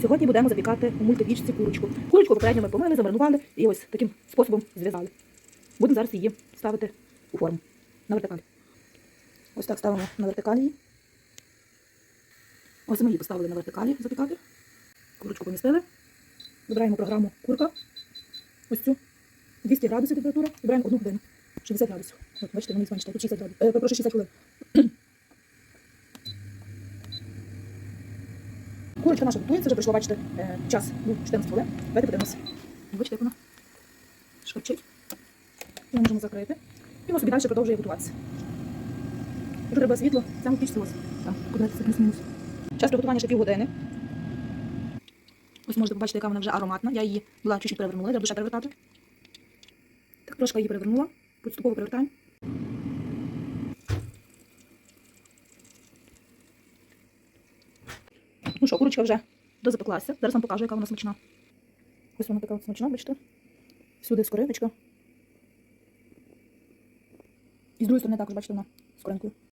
Сьогодні будемо запікати у мультипічці курочку. Курочку попередньо ми помили, замаринували і ось таким способом зв'язали. Будемо зараз її ставити у форму на вертикаль. Ось так ставимо на вертикаль її. Ось ми її поставили на вертикалі запікати. Курочку помістили. Вибираємо програму курка. Ось цю. 200 градусів температура. Вибираємо одну годину. 60 градусів. От, бачите, вони зменшили. Тут 60 градусів. Е, прошу 60 хвилин. Курочка наша готується, вже пройшло, бачите, е, час був 14 хвилин. Давайте подивимося. Бачите, як вона шкварчить. Ми можемо закрити. І воно собі далі продовжує готуватися. Якщо треба світло, саме пічці ось. Там, куди плюс-мінус. Час приготування ще півгодини. Ось можете побачити, яка вона вже ароматна. Я її була чуть-чуть перевернула, треба ще перевертати. Так, трошки її перевернула. Поступово перевертаємо. Ну що, курочка вже дозапеклася. Зараз вам покажу, яка вона смачна. Ось вона така смачна, бачите? Всюди скориночка. І з другої сторони також, бачите, вона з коринкою.